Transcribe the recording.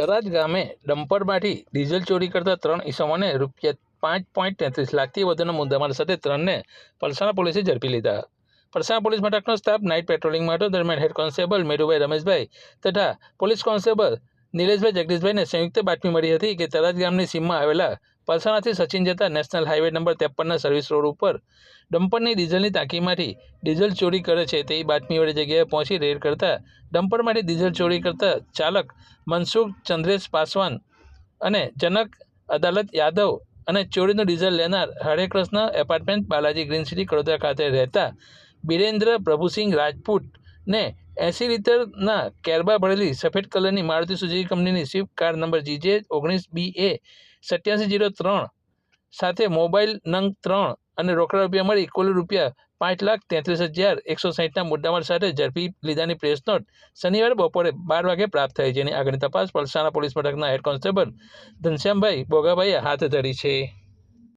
તરાજ ગામે ડમ્પરમાંથી ડીઝલ ચોરી કરતા ત્રણ ઈસમોને રૂપિયા પાંચ પોઈન્ટ તેત્રીસ લાખથી વધુના મુદ્દામાલ સાથે ત્રણને પલસાણા પોલીસે ઝડપી લીધા. પલસાણા પોલીસ મથકનો સ્ટાફ નાઇટ પેટ્રોલિંગ માટે દરમિયાન હેડ કોન્સ્ટેબલ મેરુભાઈ રમેશભાઈ તથા પોલીસ કોન્સ્ટેબલ નિલેશભાઈ જગદીશભાઈને સંયુક્ત બાતમી મળી હતી કે તરાજ ગામની સીમમાં આવેલા પલસાણાથી સચિન જતા નેશનલ હાઈવે નંબર ત્રેપનના સર્વિસ રોડ ઉપર ડમ્પરની ડીઝલની ટાંકીમાંથી ડીઝલ ચોરી કરે છે તેવી બાતમીવાળી જગ્યાએ પહોંચી રેડ કરતા ડમ્પરમાંથી ડીઝલ ચોરી કરતા ચાલક મનસુખ ચંદ્રેશ પાસવાન અને જનક અદાલત યાદવ અને ચોરીનું ડીઝલ લેનાર Hare Krishna apartment Balaji green city Kadodara ખાતે રહેતા બિરેન્દ્ર પ્રભુસિંહ રાજપૂતને એંસી લીટરના કેરબા ભરેલી સફેદ કલરની મારુતિ સુઝુકી કંપનીની સ્વિફ્ટ કાર નંબર જીજે ઓગણીસ બી એ સત્યાસી જીરો ત્રણ સાથે મોબાઈલ નંગ ત્રણ અને રોકડા રૂપિયા મળી કુલ રૂપિયા પાંચ લાખ તેત્રીસ હજાર એકસો સાહીઠના મુદ્દામાલ સાથે ઝડપી લીધાની પ્રેસ નોટ શનિવારે બપોરે બાર વાગે પ્રાપ્ત થઈ જેની આગળની તપાસ પલસાણા પોલીસ મથકના હેડ કોન્સ્ટેબલ ઘનશ્યામભાઈ બોગાભાઈએ હાથ ધરી છે.